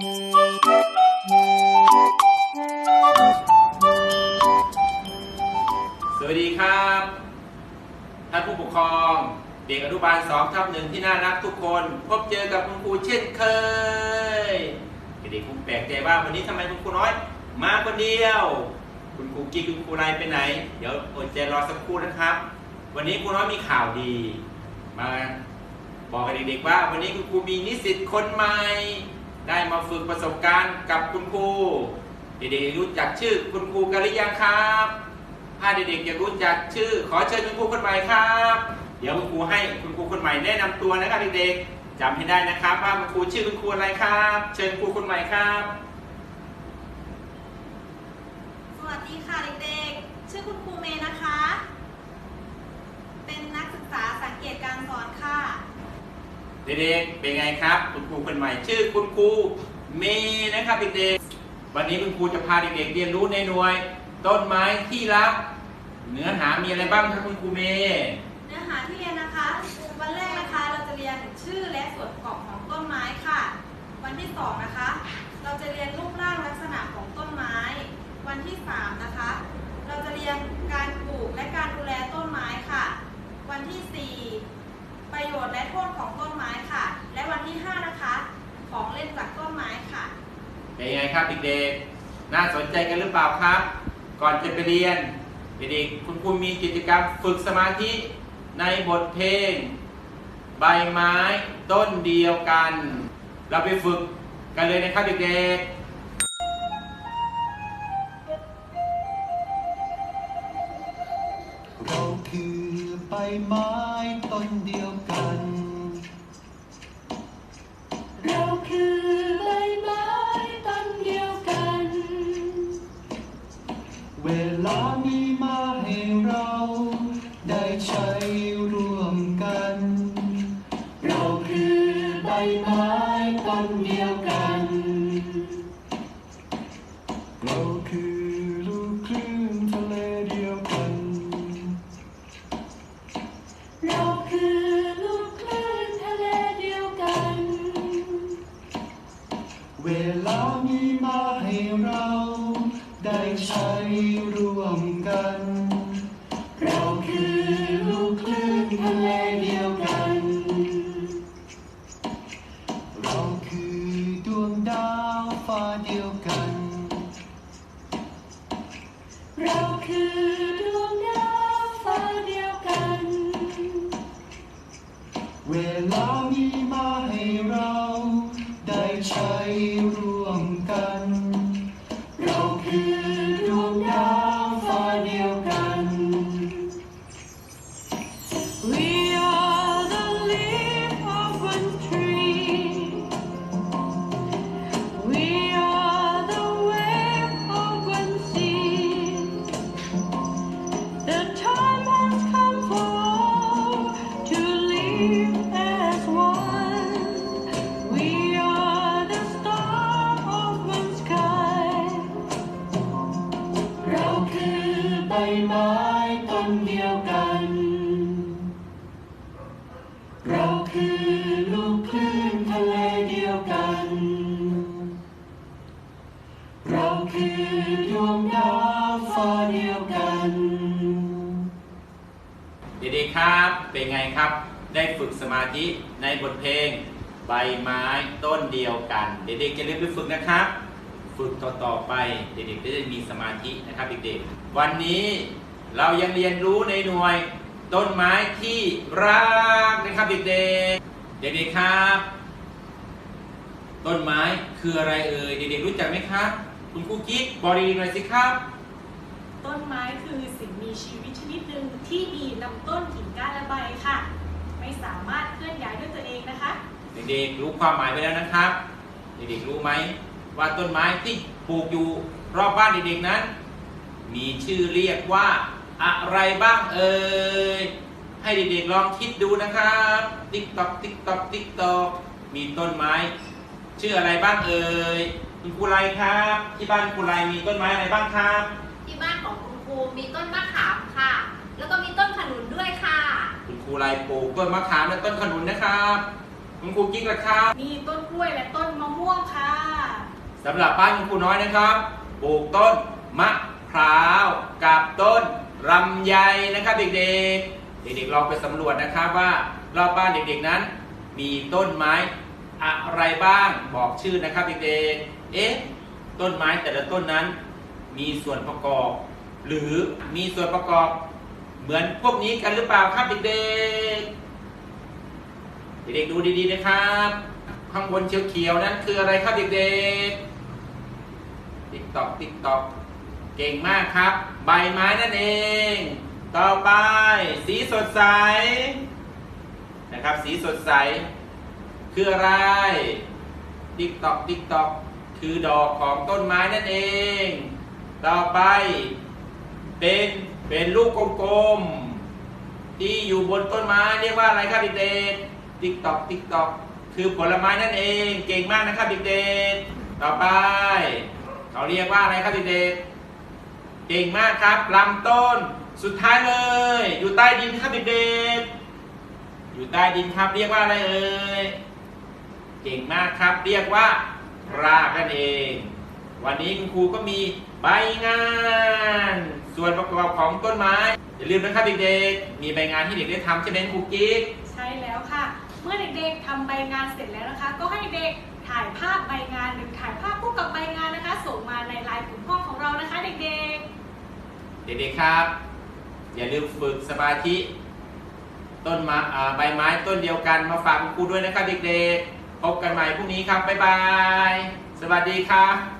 สวัสดีครับท่านผู้ปกครอง เด็กอนุบาล2ทับหนึ่งที่น่ารักทุกคน พบเจอกับคุณครูเช่นเคยเด็กๆคงแปลกใจว่าวันนี้ทำไมคุณครูน้อย มาคนเดียว คุณครูกิ๊กคุณครูไรไปไหน เดี๋ยวอดใจรอสักครู่นะครับ วันนี้ครูน้อยมีข่าวดี มาบอกกับเด็กๆว่า วันนี้คุณครูมีนิสิตคนใหม่ ได้มาฝึกประสบการณ์กับคุณครู เด็กๆรู้จักชื่อคุณครูกันหรือยังครับ ถ้าเด็กๆอยากรู้จักชื่อ ขอเชิญคุณครูคนใหม่ครับ เดี๋ยวคุณครูให้คุณครูคนใหม่แนะนำตัวนะครับเด็กๆจำให้ได้นะครับว่าคุณครูชื่อคุณครูอะไรครับ เชิญครูคนใหม่ครับ สวัสดีค่ะเด็กๆ ชื่อคุณครูเมย์นะคะ เป็นนักศึกษาสังเกตการสอนค่ะ เด็กๆเป็นไงครับ คุณครูคนใหม่ชื่อคุณครูเมย์นะครับเด็กๆวันนี้คุณครูจะพาเด็กๆเรียนรู้ในหน่วย ต้นไม้ที่รัก เนื้อหามีอะไรบ้างครับคุณครูเมย์เนื้อหาที่เรียนนะคะ วันแรกนะคะเราจะเรียนชื่อและส่วนประกอบของต้นไม้ค่ะ วันที่สองนะคะ เราจะเรียนรูปร่างลักษณะของต้นไม้ วันที่สามนะคะ เราจะเรียนการปลูกและการดูแลต้นไม้ค่ะ วันที่สี่ประโยชน์และโทษของต้นไม้ค่ะ และวันที่ห้านะคะ ของเล่นจากต้นไม้ค่ะ เป็นไงครับเด็กๆ น่าสนใจกันหรือเปล่าครับ ก่อนจะไปเรียน เด็กๆ คุณครูมีกิจกรรมฝึกสมาธิในบทเพลง ใบไม้ต้นเดียวกัน เราไปฝึกกันเลยนะครับเด็กๆเราคือใบไม้ต้นเดียวกัน ใช้ร่วมกัน เราคือใบไม้ต้นเดียวกัน เราคือลูกคลื่นทะเลเดียวกัน เราคือลูกคลื่นทะเลเดียวกัน เวลามีมาให้เรา ได้ใช้ร่วมกัน ดียวกัน เราคือดวงดาวฟ้าเดียวกัน เวลามีมาให้เราได้ใช้ร่ ดียวกันเราคือลูกคลื่นทะเลเดียวกันเราคือดวงดาวฟ้าเดียวกันด็กๆครับ เป็นไงครับ ได้ฝึกสมาธิในบทเพลง ใบไม้ต้นเดียวกัน เด็กๆจะเรียนไปฝึกนะครับ ฝึกต่อๆไปเด็กๆจะได้มีสมาธินะครับเด็กๆวันนี้เรายังเรียนรู้ในหน่วยต้นไม้ที่รักนะครับเด็กๆเด็กๆครับ ต้นไม้คืออะไรเอ่ยเด็กๆรู้จักไหมครับ คุณครูกิ๊กบอกดีๆหน่อยสิครับต้นไม้คือสิ่งมีชีวิตชนิดหนึ่งที่มีลำต้นกิ่งก้านและใบค่ะ ไม่สามารถเคลื่อนย้ายด้วยตัวเองนะคะ เด็กๆรู้ความหมายไปแล้วนะครับ เด็กๆรู้ไหมว่าต้นไม้ที่ปลูกอยู่รอบบ้านเด็กๆนั้น มีชื่อเรียกว่าอะไรบ้างเอ่ยให้เด็กๆลองคิดดูนะครับติ๊กตอกติ๊กตอกติ๊กตอกมีต้นไม้ ชื่ออะไรบ้างเอ่ยคุณครูไรครับ ที่บ้านครูไรมีต้นไม้อะไรบ้างครับ ที่บ้านของคุณครูมีต้นมะขามค่ะ แล้วก็มีต้นขนุนด้วยค่ะคุณครู ไรปลูกต้นมะขามและต้นขนุนนะครับคุณครูกิ๊กล่ะครับ มีต้นกล้วยและต้นมะม่วงค่ะสำหรับบ้านคุณครูน้อยนะครับปลูกต้นมะพร้าวกับต้นลำไยนะครับเด็กๆ เด็กๆลองไปสำรวจนะครับว่ารอบบ้านเด็กๆนั้น มีต้นไม้อะไรบ้างบอกชื่อนะครับเด็กๆ เอ๊ะต้นไม้แต่ละต้นนั้น มีส่วนประกอบ หรือมีส่วนประกอบ เหมือนพวกนี้กันหรือเปล่าครับเด็กๆ เด็กๆดูดีๆนะครับ ข้างบนเขียวๆนั้นคืออะไรครับเด็กๆ ติ๊กตอกติ๊กตอกเก่งมากครับ ใบไม้นั่นเอง ต่อไปสีสดใสนะครับ สีสดใส คืออะไร ติ๊กตอกติ๊กตอกคือดอกของต้นไม้นั่นเอง ต่อไปเป็น เป็นลูกกลมๆที่อยู่บนต้นไม้เรียกว่าอะไรครับเด็กๆติ๊กตอกติ๊กตอกคือผลไม้นั่นเองเก่งมากนะครับเด็กๆต่อไป เขาเรียกว่าอะไรครับเด็กๆเก่งมากครับลำต้นสุดท้ายเลย อยู่ใต้ดินครับเด็กๆอยู่ใต้ดินครับเรียกว่าอะไรเอ่ยเก่งมากครับ เรียกว่ารากนั่นเอง วันนี้คุณครูก็มี ใบงาน ส่วนประกอบของต้นไม้ อย่าลืมนะครับเด็กๆมีใบงานที่เด็กได้ทำใช่ไหมครูกิ๊กใช่แล้วค่ะ เมื่อเด็กๆทำใบงานเสร็จแล้วนะคะ ก็ให้เด็กถ่ายภาพใบงานหรือถ่ายภาพคู่กับใบงานนะคะ ส่งมาในไลน์กลุ่มห้องของเรานะคะ เด็กเด็กๆครับ อย่าลืมฝึกสมาธิต้นไม้อ่าใบไม้ต้นเดียวกันมาฝากคุณครูด้วยนะครับเด็กๆพบกันใหม่พรุ่งนี้ครับบ๊ายบาย สวัสดีครับ